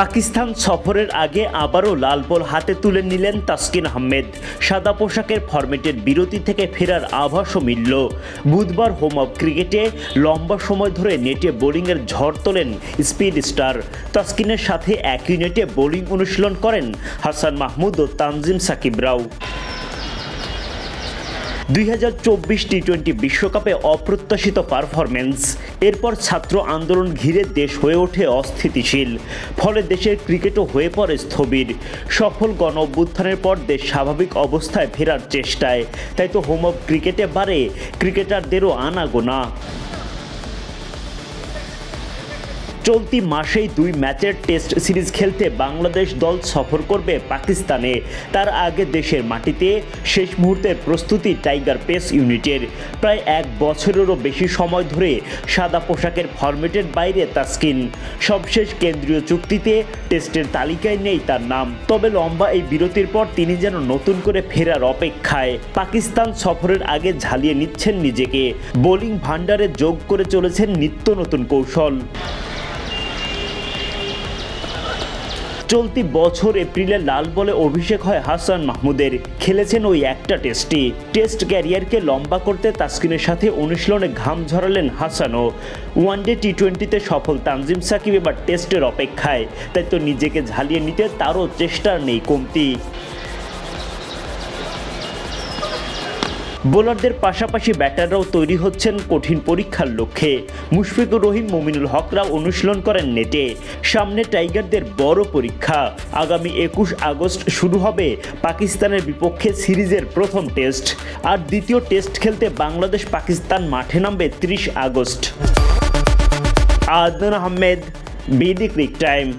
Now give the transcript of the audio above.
পাকিস্তান সফরের আগে আবারও লাল বল হাতে তুলে নিলেন তাসকিন আহমেদ। সাদা পোশাকের ফরম্যাটের বিরতি থেকে ফেরার আভাসও মিলল। বুধবার হোম অফ ক্রিকেটে লম্বা সময় ধরে নেটে বোলিংয়ের ঝড় তোলেন স্পিড স্টার। তাসকিনের সাথে একই নেটে বোলিং অনুশীলন করেন হাসান মাহমুদ ও তানজিম সাকিবরাও দুই হাজার চব্বিশ টি টোয়েন্টি বিশ্বকাপে অপ্রত্যাশিত পারফরমেন্স এরপর ছাত্র আন্দোলন ঘিরে দেশ হয়ে ওঠে অস্থিতিশীল। ফলে দেশের ক্রিকেটও হয়ে পড়ে স্থবির। সফল গণ অভ্যুত্থানের পর দেশ স্বাভাবিক অবস্থায় ফেরার চেষ্টায়। তাই তো হোম ক্রিকেটে বাড়ে ক্রিকেটারদেরও আনাগোনা। চলতি মাসেই দুই ম্যাচের টেস্ট সিরিজ খেলতে বাংলাদেশ দল সফর করবে পাকিস্তানে। তার আগে দেশের মাটিতে শেষ মুহূর্তের প্রস্তুতি টাইগার পেস ইউনিটের। প্রায় এক বছরেরও বেশি সময় ধরে সাদা পোশাকের ফরম্যাটের বাইরে তাস্কিন। সবশেষ কেন্দ্রীয় চুক্তিতে টেস্টের তালিকায় নেই তার নাম। তবে লম্বা এই বিরতির পর তিনি যেন নতুন করে ফেরার অপেক্ষায়। পাকিস্তান সফরের আগে ঝালিয়ে নিচ্ছেন নিজেকে। বোলিং ভান্ডারে যোগ করে চলেছেন নিত্য নতুন কৌশল। চলতি বছর এপ্রিলে লাল বলে অভিষেক হয় হাসান মাহমুদের। খেলেছেন ওই একটা টেস্টে টেস্ট ক্যারিয়ারকে লম্বা করতে তাসকিনের সাথে অনুশীলনে ঘাম ঝরালেন হাসানও। ওয়ানডে টি টোয়েন্টিতে সফল তানজিম সাকিব এবার টেস্টের অপেক্ষায়। তাই তো নিজেকে ঝালিয়ে নিতে তারও চেষ্টা নেই কমতি। বোলারদের পাশাপাশি ব্যাটাররাও তৈরি হচ্ছেন কঠিন পরীক্ষার লক্ষ্যে। মুশফিকুর রহিম, মুমিনুল হকরাও অনুশীলন করেন নেটে। সামনে টাইগারদের বড় পরীক্ষা। আগামী একুশ আগস্ট শুরু হবে পাকিস্তানের বিপক্ষে সিরিজের প্রথম টেস্ট। আর দ্বিতীয় টেস্ট খেলতে বাংলাদেশ পাকিস্তান মাঠে নামবে ত্রিশ August. Adnan Ahmed, BD time.